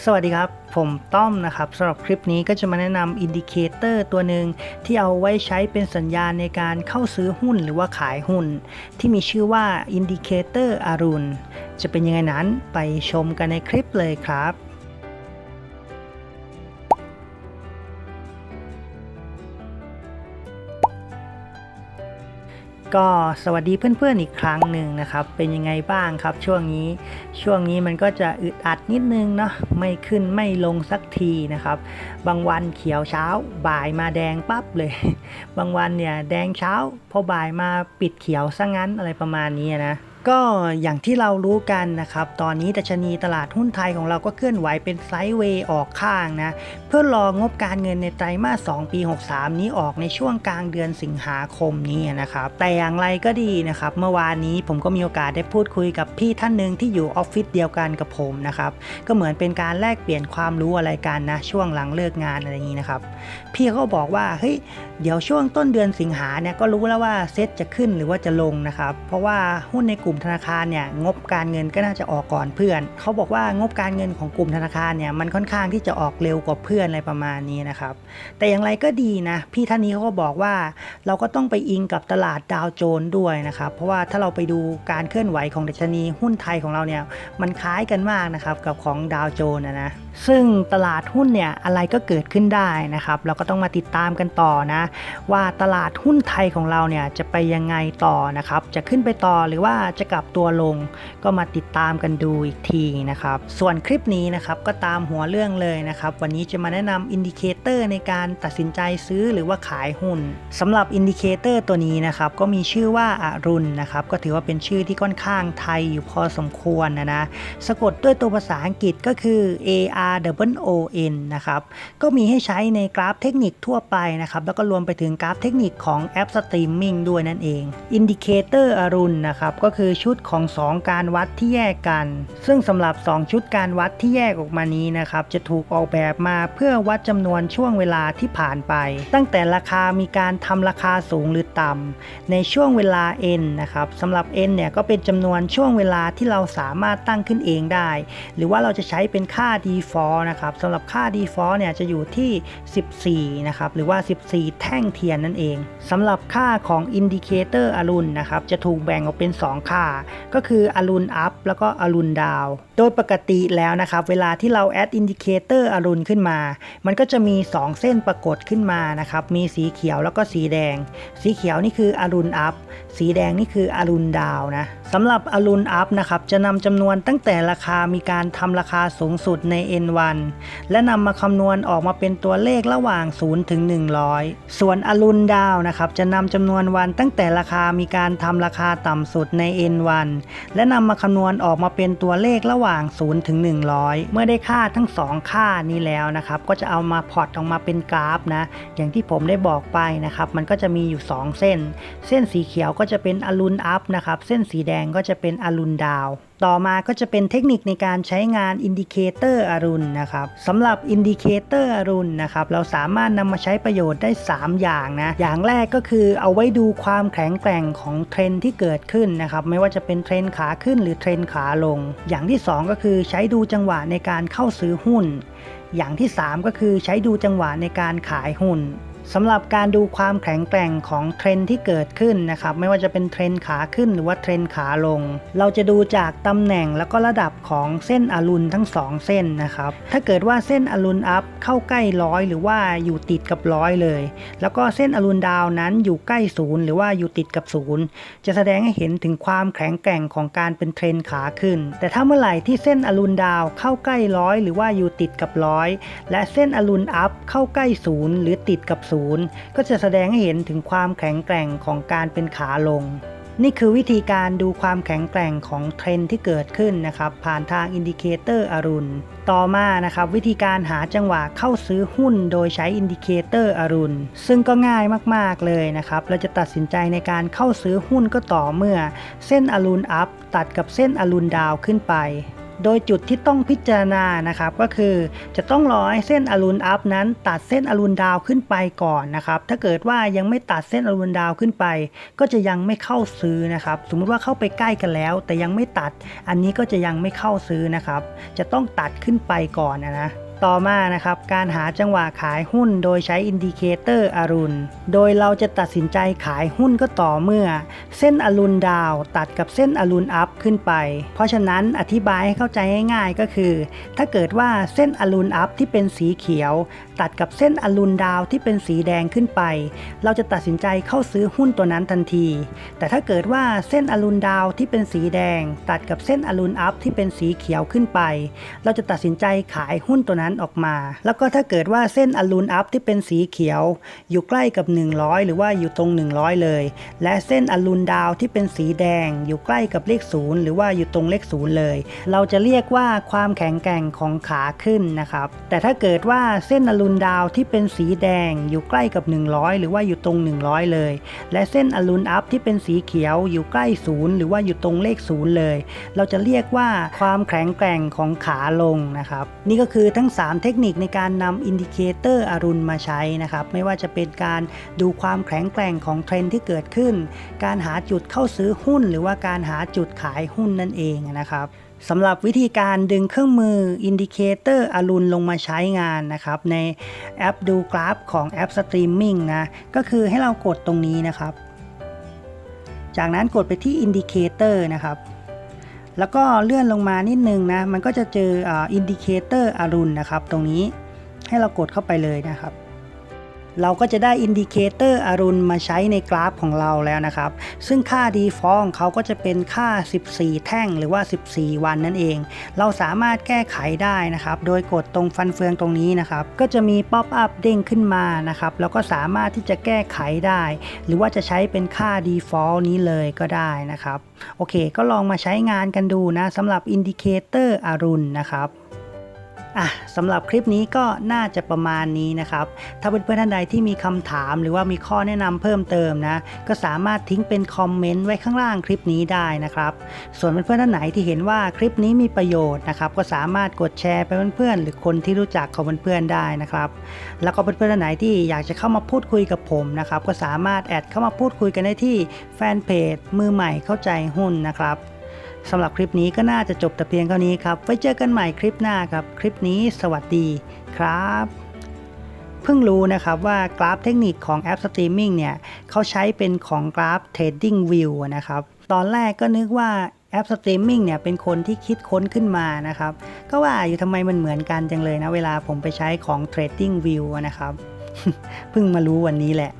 สวัสดีครับ ผมต้อมนะครับสำหรับคลิปนี้ก็จะมาแนะนำอินดิเคเตอร์ตัวหนึ่งที่เอาไว้ใช้เป็นสัญญาณในการเข้าซื้อหุ้นหรือว่าขายหุ้น ที่มีชื่อว่าอินดิเคเตอร์อารุณจะเป็นยังไงนั้นไปชมกันในคลิปเลยครับ ก็สวัสดีเพื่อนๆอีกครั้งหนึ่งนะครับ เป็นยังไงบ้างครับ ช่วงนี้ช่วงนี้มันก็จะอึดอัดนิดนึงเนาะไม่ขึ้นไม่ลงสักทีนะครับ บางวันเขียวเช้า บ่ายมาแดงปั๊บเลย บางวันเนี่ยแดงเช้า พอบ่ายมาปิดเขียวซะงั้นอะไรประมาณนี้นะ ก็อย่างที่เรารู้กันนะครับ ตอนนี้ดัชนีตลาดหุ้นไทยของเราก็เคลื่อนไหวเป็นไซด์เวย์ออกข้างนะ เพื่อรองบการเงินในไตรมาส 2 ปี 63 นี้ออกในช่วงกลางเดือนสิงหาคมนี้นะครับ แต่อย่างไรก็ดีนะครับ เมื่อวานนี้ผมก็มีโอกาสได้พูดคุยกับพี่ท่านหนึ่งที่อยู่ออฟฟิศเดียวกันกับผมนะครับ ก็เหมือนเป็นการแลกเปลี่ยนความรู้อะไรกันนะ ช่วงหลังเลิกงานอะไรอย่างนี้นะครับ พี่เขาบอกว่าเฮ้ยเดี๋ยวช่วงต้นเดือนสิงหาเนี่ยก็รู้แล้วว่าเซ็ตจะขึ้นหรือว่าจะลงนะครับ เพราะว่าหุ้นในกลุ่มธนาคารเนี่ยงบการเงินก็น่าจะออกก่อนเพื่อน เขาบอกว่างบการเงินของกลุ่มธนาคารเนี่ยมันค่อนข้างที่จะออกเร็วกว่าเพื่อนอะไรประมาณนี้นะครับ แต่อย่างไรก็ดีนะ พี่ท่านนี้เขาก็บอกว่าเราก็ต้องไปอิงกับตลาดดาวโจนส์ด้วยนะครับ เพราะว่าถ้าเราไปดูการเคลื่อนไหวของดัชนีหุ้นไทยของเราเนี่ยมันคล้ายกันมากนะครับกับของดาวโจนส์นะนะซึ่งตลาดหุ้นเนี่ยอะไรก็เกิดขึ้นได้นะครับ เราก็ต้องมาติดตามกันต่อนะ ว่าตลาดหุ้นไทยของเราเนี่ยจะไปยังไงต่อนะครับ จะขึ้นไปต่อหรือว่าจะกลับตัวลง ก็มาติดตามกันดูอีกทีนะครับ ส่วนคลิปนี้นะครับก็ตามหัวเรื่องเลยนะครับ วันนี้จะมาแนะนำอินดิเคเตอร์ในการตัดสินใจซื้อหรือว่าขายหุ้นสำหรับอินดิเคเตอร์ตัวนี้นะครับก็มีชื่อว่าอารุณนะครับก็ถือว่าเป็นชื่อที่ค่อนข้างไทยอยู่พอสมควรนะนะสะกดด้วยตัวภาษาอังกฤษก็คือ A R W O N นะครับก็มีให้ใช้ในกราฟเทคนิคทั่วไปนะครับแล้วก็รวมไปถึงกราฟเทคนิคของแอปสตรีมมิ่งด้วยนั่นเองอินดิเคเตอร์อรุณนะครับก็คือชุดของ2การวัดที่แยกกัน ซึ่งสำหรับ 2 ชุดการวัดที่แยกออกมานี้นะครับจะถูกออกแบบมาเพื่อวัดจำนวนช่วงเวลาที่ผ่านไป ตั้งแต่ราคามีการทำราคาสูงหรือต่ำในช่วงเวลา n นะครับสำหรับ n เนี่ยก็เป็นจำนวนช่วงเวลาที่เราสามารถตั้งขึ้นเองได้ หรือว่าเราจะใช้เป็นค่า default นะครับสำหรับค่า default เนี่ยจะอยู่ที่ 14นะครับหรือว่า 14 แท่งเทียนนั่นเองสำหรับค่าของ indicator อรุณนะครับจะถูกแบ่งออกเป็น 2 ค่าก็คืออรุณ up แล้วก็อรุณ down โดยปกติแล้วนะครับ เวลาที่เรา add indicator อร์อรุณขึ้นมา มันก็จะมี 2 เส้นปรากฏขึ้นมานะครับ มีสีเขียวแล้วก็สีแดง สีเขียวนี่คืออรุณ up สีแดงนี่คืออรุณ down นะสำหรับอรุณ up นะครับ จะนำจำนวนตั้งแต่ราคามีการทำราคาสูงสุดใน N1 และนำมาคำนวณออกมาเป็นตัวเลขระหว่าง 0 ถึง 100 ส่วนอรุณดาวนะครับ จะนำจำนวนวันตั้งแต่ราคามีการทำราคาต่ำสุดใน N1 และนำมาคำนวณออกมาเป็นตัวเลขระหว่าง 0 ถึง 100 เมื่อได้ค่าทั้ง 2 ค่านี้แล้วนะครับ ก็จะเอามาพอร์ตออกมาเป็นกราฟนะ อย่างที่ผมได้บอกไปนะครับ มันก็จะมีอยู่ 2 เส้น เส้นสีเขียวก็จะเป็นอรุณอัพนะครับ เส้นสีแดงก็จะเป็นอรุณดาว ต่อมาก็จะเป็นเทคนิคในการใช้งานอินดิเคเตอร์อรุณนะครับสำหรับอินดิเคเตอร์อรุณนะครับเราสามารถนำมาใช้ประโยชน์ได้ 3 อย่างนะ อย่างแรกก็คือเอาไว้ดูความแข็งแกร่งของเทรนที่เกิดขึ้นนะครับไม่ว่าจะเป็นเทรนขาขึ้นหรือเทรนขาลง อย่างที่ 2 ก็คือใช้ดูจังหวะในการเข้าซื้อหุ้น อย่างที่ 3 ก็คือใช้ดูจังหวะในการขายหุ้น สำหรับการดูความแข็งแกร่งของเทรนที่เกิดขึ้นนะครับ ไม่ว่าจะเป็นเทรนขาขึ้นหรือว่าเทรนขาลง เราจะดูจากตำแหน่งแล้วก็ระดับของเส้นอรุณทั้ง 2 เส้นนะครับ ถ้าเกิดว่าเส้นอรุณอัพเข้าใกล้ร้อยหรือว่าอยู่ติดกับร้อยเลย แล้วก็เส้นอรุณดาวนั้นอยู่ใกล้ศูนย์หรือว่าอยู่ติดกับศูนย์จะแสดงให้เห็นถึงความแข็งแกร่งของการเป็นเทรนขาขึ้น แต่ถ้าเมื่อไหร่ที่เส้นอรุณดาวเข้าใกล้ร้อยหรือว่าอยู่ติดกับร้อยและเส้นอรุณอัพเข้าใกล้ศูนย์หรือติดกับศูนย์ก็จะแสดงให้เห็นถึงความแข็งแกร่งของการเป็นขาลง นี่คือวิธีการดูความแข็งแกร่งของเทรนที่เกิดขึ้นนะครับ ผ่านทางอินดิเคเตอร์อรุณ ต่อมานะครับ วิธีการหาจังหวะเข้าซื้อหุ้นโดยใช้อินดิเคเตอร์อรุณ ซึ่งก็ง่ายมากๆเลยนะครับ เราจะตัดสินใจในการเข้าซื้อหุ้นก็ต่อเมื่อ เส้นอรุณอัพตัดกับเส้นอรุณดาวขึ้นไป โดยจุดที่ต้องพิจารณานะครับก็คือจะต้องรอให้เส้นอรุณอัพนั้น ตัดเส้นอรุณดาวขึ้นไปก่อนนะครับถ้าเกิดว่ายังไม่ตัดเส้นอรุณดาวขึ้นไป ก็จะยังไม่เข้าซื้อนะครับสมมุติว่าเข้าไปใกล้กันแล้ว แต่ยังไม่ตัด อันนี้ก็จะยังไม่เข้าซื้อนะครับจะต้องตัดขึ้นไปก่อนนะนะ ต่อมานะครับ การหาจังหวะขายหุ้นโดยใช้อินดิเคเตอร์อรุณ โดยเราจะตัดสินใจขายหุ้นก็ต่อเมื่อ เส้นอรุณดาวตัดกับเส้นอรุณอัพขึ้นไป เพราะฉะนั้นอธิบายให้เข้าใจง่ายๆก็คือ ถ้าเกิดว่าเส้นอรุณอัพที่เป็นสีเขียว ตัดกับเส้นอรุณดาวที่เป็นสีแดงขึ้นไป เราจะตัดสินใจเข้าซื้อหุ้นตัวนั้นทันที แต่ถ้าเกิดว่าเส้นอรุณดาวที่เป็นสีแดง ตัดกับเส้นอรุณอัพที่เป็นสีเขียวขึ้นไป เราจะตัดสินใจขายหุ้นตัวนั้นออกมา แล้วก็ถ้าเกิดว่าเส้นอรุณอัพที่เป็นสีเขียว อยู่ใกล้กับ 100 หรือว่าอยู่ตรง 100 เลย และเส้นอรุณดาวที่เป็นสีแดง อยู่ใกล้กับเลขศูนย์หรือว่าอยู่ตรงเลขศูนย์เลย เราจะเรียกว่าความแข็งแกร่งของขาขึ้นนะครับ แต่ถ้าเกิดว่าเส้นอรุณดาวที่เป็นสีแดง อยู่ใกล้กับ 100 หรือว่าอยู่ตรง 100 เลย และเส้นอรุณอัพที่เป็นสีเขียวอยู่ใกล้ศูนย์หรือว่าอยู่ตรงเลขศูนย์เลย เราจะเรียกว่าความแข็งแกร่งของขาลงนะครับ นี่ก็คือทั้ง 3เทคนิคในการนำอินดิเคเตอร์อรุณมาใช้นะครับ ไม่ว่าจะเป็นการดูความแข็งแกร่งของเทรนที่เกิดขึ้น การหาจุดเข้าซื้อหุ้น หรือว่าการหาจุดขายหุ้นนั่นเองนะครับสำหรับวิธีการดึงเครื่องมืออินดิเคเตอร์อรุณลงมาใช้งานนะครับ ในแอปดูกราฟของแอปสตรีมมิ่งนะ ก็คือให้เรากดตรงนี้นะครับ จากนั้นกดไปที่อินดิเคเตอร์นะครับ แล้วก็เลื่อนลงมานิดนึงนะ มันก็จะเจออินดิเคเตอร์อรุณนะครับ ตรงนี้ให้เรากดเข้าไปเลยนะครับ เราก็จะได้อินดิเคเตอร์อรุณมาใช้ในกราฟของเราแล้วนะครับ ซึ่งค่า default ของเขาก็จะเป็นค่า 14 แท่งหรือว่า 14 วันนั่นเอง เราสามารถแก้ไขได้นะครับ โดยกดตรงฟันเฟืองตรงนี้นะครับ ก็จะมีป๊อปอัพเด้งขึ้นมานะครับ แล้วก็สามารถที่จะแก้ไขได้ หรือว่าจะใช้เป็นค่า default นี้เลยก็ได้นะครับ โอเค ก็ลองมาใช้งานกันดูนะสำหรับอินดิเคเตอร์อรุณนะครับ อะสำหรับคลิปนี้ก็น่าจะประมาณนี้นะครับ ถ้าเพื่อนๆท่านใดที่มีคำถามหรือว่ามีข้อแนะนำเพิ่มเติมนะ ก็สามารถทิ้งเป็นคอมเมนต์ไว้ข้างล่างคลิปนี้ได้นะครับ ส่วนเพื่อนๆท่านไหนที่เห็นว่าคลิปนี้มีประโยชน์นะครับ ก็สามารถกดแชร์ไปเพื่อนๆหรือคนที่รู้จักของเพื่อนๆได้นะครับ แล้วก็เพื่อนๆท่านไหนที่อยากจะเข้ามาพูดคุยกับผมนะครับ ก็สามารถแอดเข้ามาพูดคุยกันได้ที่แฟนเพจมือใหม่เข้าใจหุ้นนะครับ สำหรับคลิปนี้ก็น่าจะจบแต่เพียงเท่านี้ครับ ไว้เจอกันใหม่คลิปหน้าครับ คลิปนี้สวัสดีครับเพิ่งรู้นะครับว่ากราฟเทคนิคของแอปสตรีมมิ่งเนี่ยเขาใช้เป็นของกราฟ Trading View นะครับ ตอนแรกก็นึกว่าแอปสตรีมมิ่งเนี่ยเป็นคนที่คิดค้นขึ้นมานะครับ ก็ว่าอยู่ทำไมมันเหมือนกันจังเลยนะ เวลาผมไปใช้ของ Trading View นะครับ เพิ่งมารู้วันนี้แหละ